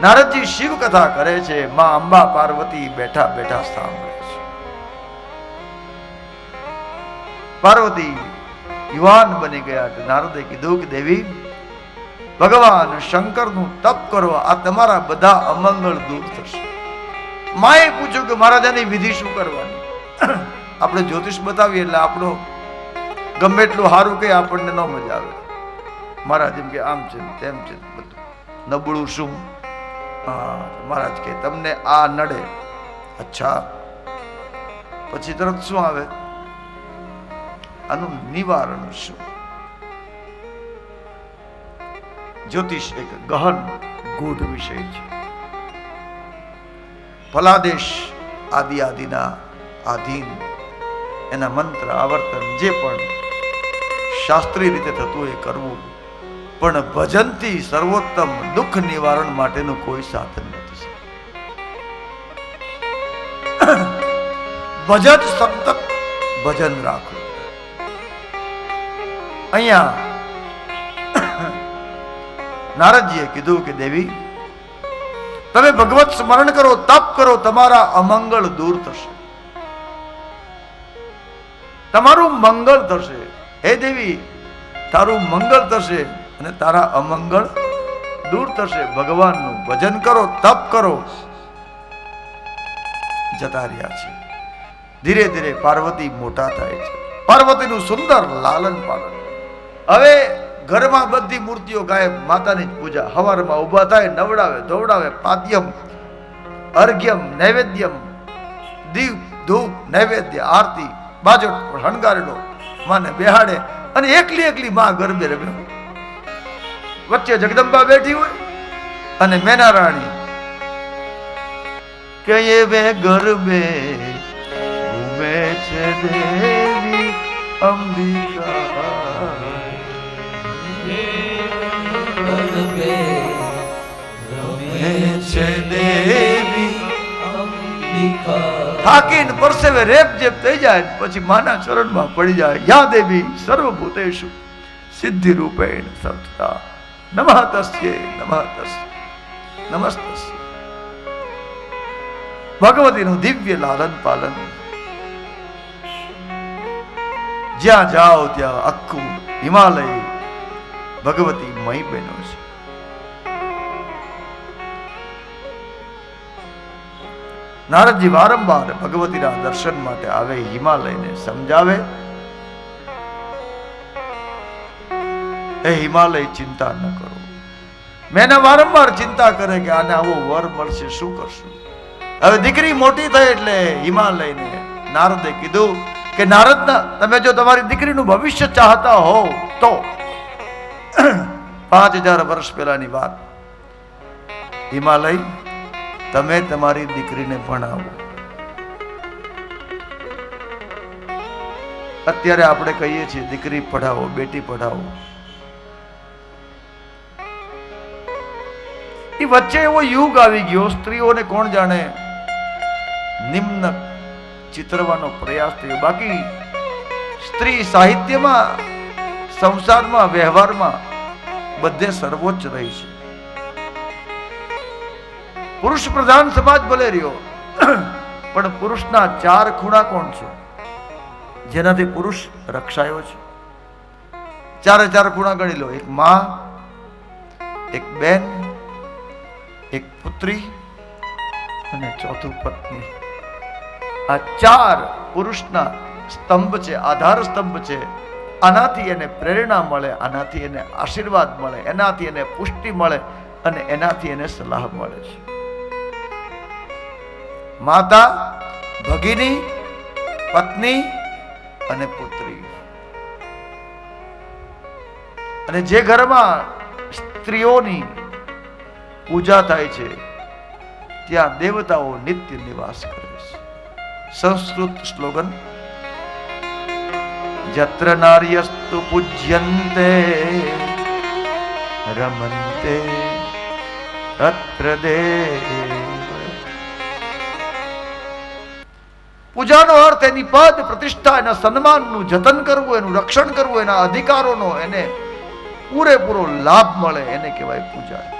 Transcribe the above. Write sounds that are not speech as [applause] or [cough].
નારદજી શિવ કથા કરે છે, માં અંબા પાર્વતી બેઠા બેઠા સાંભળે છે. પાર્વતી યુવાન બની ગયા નારદે કીધું કે, દેવી, ભગવાન શંકરનું તપ કરો, આ તમારા બધા અમંગળ દૂર થશે. માએ પૂછ્યું કે મહારાજાની વિધિ શું કરવાની? [clears throat] આપણે જ્યોતિષ બતાવીએ એટલે આપણો ગમે એટલું સારું કે આપણને ન મજા આવે. મહારાજ એમ કે, આમ છે તેમ છે બધું. નબળું શું? મહારાજ કે તમને આ નડે. અચ્છા. પછી તરત શું આવે? આનું નિવારણ શું? જ્યોતિષ એક ગહન, ગૂઢ વિષય છે. ફલાદેશ આદિ આદિના આધીન, એના મંત્ર, આવર્તન, જે પણ શાસ્ત્રીય રીતે થતું એ કરવું. પણ ભજનથી સર્વોત્તમ દુઃખ નિવારણ માટેનું કોઈ સાધન નથી ભજન સતત ભજન રાખવું. અહીંયા નારદજીએ કીધું કે, દેવી, તમે ભગવત સ્મરણ કરો, તપ કરો, તમારા અમંગળ દૂર થશે. તમારું મંગળ થશે. હે દેવી, તારું મંગળ થશે. અને તારા અમંગળ દૂર થશે. ભગવાનનું ભજન કરો, તપ કરો. જતા રહ્યા છે. ધીરે ધીરે પાર્વતી મોટા થાય છે. પાર્વતીનું સુંદર લાલન પાલન. હવે ઘરમાં બધી મૂર્તિઓ ગાયબ. માતાની જ પૂજા. હવારમાં ઊભા થાય, નવડાવે, ધોવડાવે, પાદ્યમ, અર્ઘ્યમ, નૈવેદ્યમ, દીપ, ધૂપ, નૈવેદ્ય, આરતી, બાજોટ હણગારેલો માને બેહાડે અને એકલી એકલી માં ગરબે રમે. વચ્ચે જગદંબા બેઠી હોય અને મેના રાણી કે એ બે ગરબે ઘૂમે છે દેવી અંબિકા છે દેવી થાકીને પરસેવે રેપ જેપ થઈ જાય પછી માના ચરણમાં પડી જાય. યા દેવી સિદ્ધિ રૂપેણ સત્તા ભગવતીનું દિવ્ય લાલન પાલન જ્યાં જાઓ ત્યાં આખું હિમાલય ભગવતી મય બહેનો છે નારદજી વારંવાર ભગવતીના દર્શન માટે આવે, હિમાલયને સમજાવે એ હિમાલય ચિંતા ન કરો. મેં વારંવાર ચિંતા કરે કે આને આવો વર મળશે, શું કરશું? હવે દીકરી મોટી થઈ એટલે હિમાલયને નારદે કીધું કે નારદ તમે જો તમારી દીકરીનું ભવિષ્ય ચાહતા હો તો. [clears throat] પાંચ હજાર વર્ષ પહેલાની વાત. હિમાલય, તમે તમારી દીકરીને ભણાવો. અત્યારે આપણે કહીએ છીએ, દીકરી પઢાવો, બેટી પઢાવો. એ વચ્ચે એવો યુગ આવી ગયો, સ્ત્રીઓને કોણ જાણે નિમ્ન ચિતરવાનો પ્રયાસ થયો. બાકી સ્ત્રી સાહિત્યમાં, સંસારમાં, વ્યવહારમાં બધે સર્વોચ્ચ રહી છે. પુરુષ પ્રધાન સમાજ ભલે રહ્યો, પણ પુરુષના ચાર ખૂણા કોણ છે? જેનાથી પુરુષ રક્ષાયો છે. ચારે ચાર ખૂણા ગણી લો. એક માં, એક બેન એક પુત્રી અને ચોથું પત્ની. આ ચાર પુરુષના સ્તંભ છે, આધાર સ્તંભ છે. આનાથી એને પ્રેરણા મળે, આનાથી એને આશીર્વાદ મળે, એનાથી એને પુષ્ટિ મળે અને એનાથી એને સલાહ મળે છે. માતા, ભગીની, પત્ની અને પુત્રી. અને જે ઘરમાં સ્ત્રીઓની પૂજા થાય છે, ત્યાં દેવતાઓ નિત્ય નિવાસ કરે છે. સંસ્કૃત સ્લોગન. જત્ર નાર્યસ્તુ પૂજ્યન્તે રમંતે તત્ર દેવ પૂજાનો અર્થ એની પદ, પ્રતિષ્ઠા, એના સન્માનનું જતન કરવું, એનું રક્ષણ કરવું, એના અધિકારોનો એને પૂરેપૂરો લાભ મળે, એને કહેવાય પૂજા